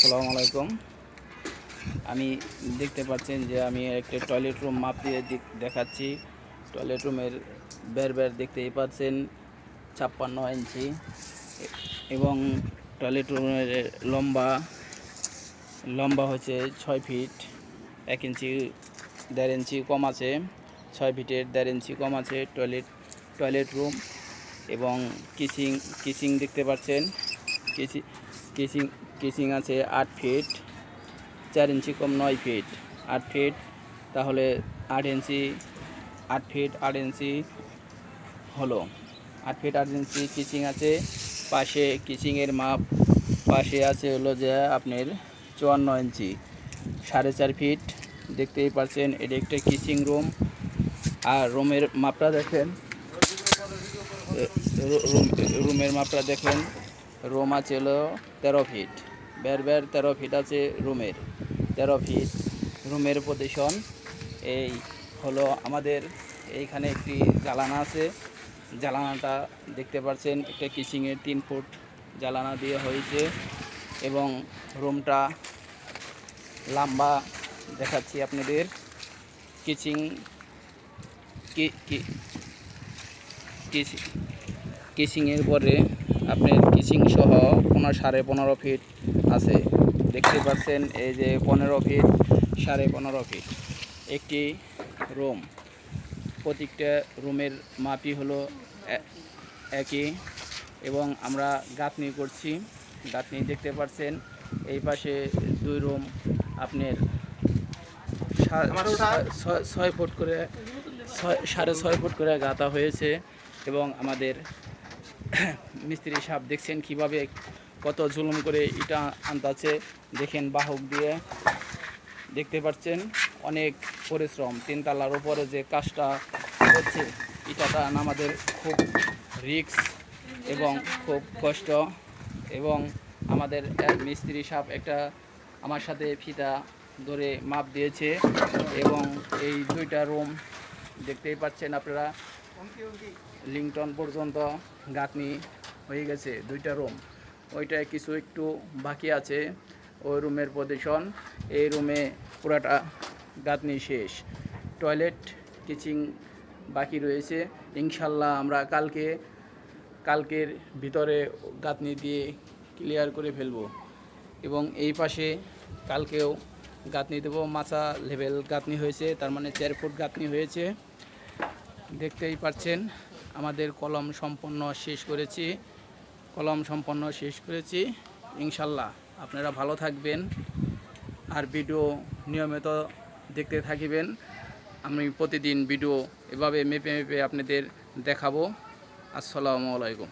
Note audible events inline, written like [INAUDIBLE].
আসসালামু আলাইকুম। আমি দেখতে পাচ্ছেন যে আমি একটা টয়লেট রুম মাপ দিয়ে দেখাচ্ছি। টয়লেট রুমের বের বের দেখতেই পাচ্ছেন, ছাপ্পান্ন ইঞ্চি। এবং টয়লেট রুমের লম্বা লম্বা হচ্ছে ছয় ফিট এক ইঞ্চি, দেড় ইঞ্চি কম আছে। ছয় ফিটের দেড় ইঞ্চি কম আছে টয়লেট টয়লেট রুম এবং কিচিং কিচিং দেখতে পাচ্ছেন। কিচি কিচিং কিচিং আছে আট ফিট চার ইঞ্চি কম নয় ফিট আট ফিট তাহলে আট ইঞ্চি, আট ফিট আট ইঞ্চি হলো। আট ফিট আট ইঞ্চি কিচিং আছে। পাশে কিচিংয়ের মাপ, পাশে আছে হলো যে আপনার চুয়ান্ন ইঞ্চি, সাড়ে চার ফিট দেখতেই পাচ্ছেন, এটা একটা কিচিং রুম। আর রুমের মাপটা দেখেন। রুম- রুমের মাপটা দেখেন। রুম আছে হলো তেরো ফিট। বের বের তেরো ফিট আছে রুমের। তেরো ফিট রুমের পজিশন এই হলো আমাদের এইখানে একটি জ্বালানা আছে। জ্বালানাটা দেখতে পাচ্ছেন, একটা কিচিংয়ের তিন ফুট জ্বালানা দিয়ে হয়েছে এবং রুমটা লম্বা দেখাচ্ছি আপনাদের। কিচিং কিচিংয়ের পরে আপনার কিচিং সহ পনেরো সাড়ে পনেরো ফিট আছে। দেখতে পাচ্ছেন এই যে পনেরো ফিট সাড়ে পনেরো ফিট একটি রুম। প্রত্যেকটা রুমের মাপি হলো একই এবং আমরা গাঁথনি করছি। গাঁথনি দেখতে পাচ্ছেন, এই পাশে দুই রুম আপনার ছয়- ফুট করে সাড়ে ছয় ফুট করে গাঁথা হয়েছে এবং আমাদের [COUGHS] মিস্ত্রি সাহেব দেখছেন কীভাবে কত জুলুম করে ইটা আনতাছে, দেখেন বাহক দিয়ে। দেখতে পাচ্ছেন অনেক পরিশ্রম, তিনতলার উপরে যে কাজটা হচ্ছে, ইটাটা আমাদের খুব রিস্ক এবং খুব কষ্ট এবং আমাদের এক মিস্ত্রি সাপ একটা আমার সাথে ফিতা ধরে মাপ দিয়েছে এবং এই দুইটা রুম দেখতেই পাচ্ছেন আপনারা। লিংটন পর্যন্ত গাঁথনি হয়ে গেছে, দুইটা রুম ওইটায় কিছু একটু বাকি আছে, ওই রুমের পজিশন এই রুমে পুরাটা গাঁথনি শেষ। টয়লেট কিচিং বাকি রয়েছে। ইনশাল্লাহ আমরা কালকে, কালকের ভিতরে গাঁথনি দিয়ে ক্লিয়ার করে ফেলব। এবং এই পাশে কালকেও গাঁথনি দেবো। মাচা লেভেল গাঁথনি হয়েছে, তার মানে চার ফুট গাঁথনি হয়েছে। দেখতেই পাচ্ছেন, আমাদের কলম সম্পন্ন শেষ করেছি। কলম সম্পন্ন শেষ করেছি। ইনশাল্লাহ আপনারা ভালো থাকবেন আর ভিডিও নিয়মিত দেখতে থাকিবেন। আমি প্রতিদিন ভিডিও এভাবে মেপে মেপে আপনাদের দেখাবো। আসসালামু আলাইকুম।